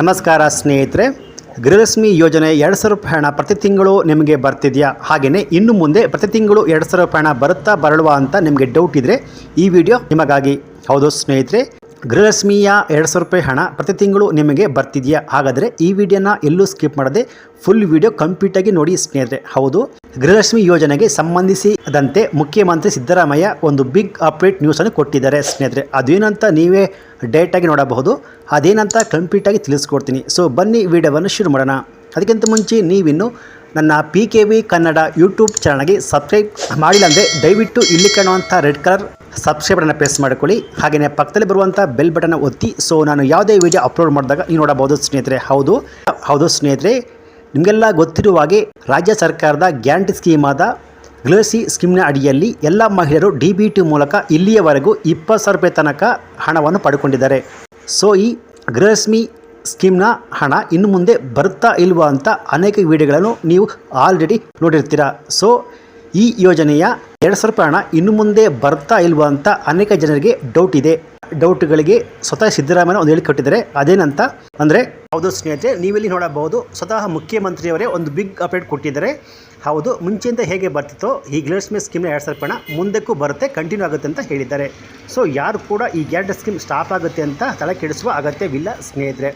ನಮಸ್ಕಾರ ಸ್ನೇಹಿತರೆ, ಗೃಹಲಕ್ಷ್ಮಿ ಯೋಜನೆ ಎರಡು ಸಾವಿರ ರೂಪಾಯಿ ಹಣ ಪ್ರತಿ ತಿಂಗಳು ನಿಮಗೆ ಬರ್ತಿದೆಯಾ? ಹಾಗೆಯೇ ಇನ್ನು ಮುಂದೆ ಪ್ರತಿ ತಿಂಗಳು ಎರಡು ಸಾವಿರ ರೂಪಾಯಿ ಹಣ ಬರುತ್ತಾ ಬರಲ್ವಾ ಅಂತ ನಿಮಗೆ ಡೌಟ್ ಇದ್ದರೆ ಈ ವಿಡಿಯೋ ನಿಮಗಾಗಿ. ಹೌದು ಸ್ನೇಹಿತರೆ, ಗೃಹಲಕ್ಷ್ಮಿಯ ಎರಡು ಸಾವಿರ ರೂಪಾಯಿ ಹಣ ಪ್ರತಿ ತಿಂಗಳು ನಿಮಗೆ ಬರ್ತಿದೆಯಾ? ಹಾಗಾದರೆ ಈ ವಿಡಿಯೋನ ಎಲ್ಲೂ ಸ್ಕಿಪ್ ಮಾಡದೆ ಫುಲ್ ವಿಡಿಯೋ ಕಂಪ್ಲೀಟಾಗಿ ನೋಡಿ ಸ್ನೇಹಿತರೆ. ಹೌದು. ಗೃಹಲಕ್ಷ್ಮಿ ಯೋಜನೆಗೆ ಸಂಬಂಧಿಸಿದಂತೆ ಮುಖ್ಯಮಂತ್ರಿ ಸಿದ್ದರಾಮಯ್ಯ ಒಂದು ಬಿಗ್ ಅಪ್ಡೇಟ್ ನ್ಯೂಸನ್ನು ಕೊಟ್ಟಿದ್ದಾರೆ. ಸ್ನೇಹಿತರೆ, ಅದೇನಂತ ನೀವೇ ಡೈರೆಕ್ಟಾಗಿ ನೋಡಬಹುದು, ಅದೇನಂತ ಕಂಪ್ಲೀಟಾಗಿ ತಿಳಿಸ್ಕೊಡ್ತೀನಿ. ಸೊ, ಬನ್ನಿ ವಿಡಿಯೋವನ್ನು ಶುರು ಮಾಡೋಣ. ಅದಕ್ಕಿಂತ ಮುಂಚೆ ನೀವಿನ್ನು ನನ್ನ P K V Kannada YouTube ಚಾನಲ್ಗೆ ಸಬ್ಸ್ಕ್ರೈಬ್ ಮಾಡಿಲ್ಲ ಅಂದರೆ ದಯವಿಟ್ಟು ಇಲ್ಲಿ ಕಾಣುವಂಥ ರೆಡ್ ಕಲರ್ ಸಬ್ಸ್ಕ್ರೈಬ್ ಬಟನ್ನ ಪ್ರೆಸ್ ಮಾಡ್ಕೊಳ್ಳಿ. ಹಾಗೆಯೇ ಪಕ್ಕದಲ್ಲಿ ಬರುವಂಥ ಬೆಲ್ ಬಟನ್ನ ಒತ್ತಿ. ಸೊ, ನಾನು ಯಾವುದೇ ವಿಡಿಯೋ ಅಪ್ಲೋಡ್ ಮಾಡಿದಾಗ ನೀವು ನೋಡಬಹುದು ಸ್ನೇಹಿತರೆ. ಹೌದು ಹೌದು ಸ್ನೇಹಿತರೆ. ನಿಮಗೆಲ್ಲ ಗೊತ್ತಿರುವ ಹಾಗೆ ರಾಜ್ಯ ಸರ್ಕಾರದ ಗ್ಯಾರಂಟಿ ಸ್ಕೀಮ್ ಆದ ಗ್ಲಸಿ ಸ್ಕೀಮ್ನ ಅಡಿಯಲ್ಲಿ ಎಲ್ಲ ಮಹಿಳೆಯರು ಡಿ ಬಿ ಟಿ ಮೂಲಕ ಇಲ್ಲಿಯವರೆಗೂ ಇಪ್ಪತ್ತು ಸಾವಿರ ರೂಪಾಯಿ ತನಕ ಹಣವನ್ನು ಪಡ್ಕೊಂಡಿದ್ದಾರೆ. ಸೊ, ಈ ಗೃಹಸ್ಮಿ ಸ್ಕೀಮ್ನ ಹಣ ಇನ್ನು ಮುಂದೆ ಬರುತ್ತಾ ಇಲ್ವಾ ಅಂತ ಅನೇಕ ವಿಡಿಯೋಗಳನ್ನು ನೀವು ಆಲ್ರೆಡಿ ನೋಡಿರ್ತೀರ. ಸೊ, ಈ ಯೋಜನೆಯ ಎರಡು ಸಾವಿರ ರೂಪಾಯಿ ಹಣ ಇನ್ನು ಮುಂದೆ ಬರ್ತಾ ಇಲ್ವಾ ಅಂತ ಅನೇಕ ಜನರಿಗೆ ಡೌಟ್ ಇದೆ. ಡೌಟ್ಗಳಿಗೆ ಸ್ವತಃ ಸಿದ್ದರಾಮಯ್ಯ ಒಂದು ಹೇಳಿಕೊಟ್ಟಿದ್ದಾರೆ ಅದೇನಂತ ಅಂದರೆ, ಹೌದು ಸ್ನೇಹಿತರೆ, ನೀವಿಲ್ಲಿ ನೋಡಬಹುದು, ಸ್ವತಃ ಮುಖ್ಯಮಂತ್ರಿಯವರೇ ಒಂದು ಬಿಗ್ ಅಪ್ಡೇಟ್ ಕೊಟ್ಟಿದ್ದಾರೆ. ಹೌದು, ಮುಂಚೆಯಿಂದ ಹೇಗೆ ಬರ್ತಿತ್ತೋ, ಈ ಗೃಹಲಕ್ಷ್ಮಿ ಸ್ಕೀಮ್ನ ಎರಡು ಸಾವಿರ ಮುಂದಕ್ಕೂ ಬರುತ್ತೆ ಕಂಟಿನ್ಯೂ ಆಗುತ್ತೆ ಅಂತ ಹೇಳಿದ್ದಾರೆ. ಸೊ ಯಾರು ಕೂಡ ಈ ಗ್ಯಾರಂಟಿ ಸ್ಕೀಮ್ ಸ್ಟಾಪ್ ಆಗುತ್ತೆ ಅಂತ ತಲೆ ಕೆಡಿಸುವ ಅಗತ್ಯವಿಲ್ಲ ಸ್ನೇಹಿತರೆ.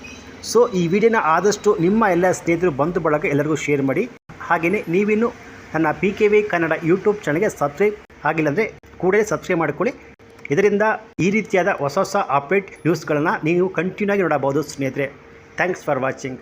ಸೊ ಈ ವಿಡಿಯೋನ ಆದಷ್ಟು ನಿಮ್ಮ ಎಲ್ಲ ಸ್ನೇಹಿತರು ಬಂಧು ಬಳಗ ಎಲ್ಲರಿಗೂ ಶೇರ್ ಮಾಡಿ. ಹಾಗೆಯೇ ನೀವಿನ್ನು ನನ್ನ P K V Kannada YouTube ಚಾನಲ್ಗೆ ಸಬ್ಸ್ಕ್ರೈಬ್ ಆಗಿಲ್ಲ ಅಂದರೆ ಕೂಡಲೇ ಸಬ್ಸ್ಕ್ರೈಬ್ ಮಾಡಿಕೊಳ್ಳಿ. ಇದರಿಂದ ಈ ರೀತಿಯಾದ ಹೊಸ ಹೊಸ ಅಪ್ಡೇಟ್ ನ್ಯೂಸ್ಗಳನ್ನು ನೀವು ಕಂಟಿನ್ಯೂ ಆಗಿ ನೋಡಬಹುದು ಸ್ನೇಹಿತರೆ. Thanks for watching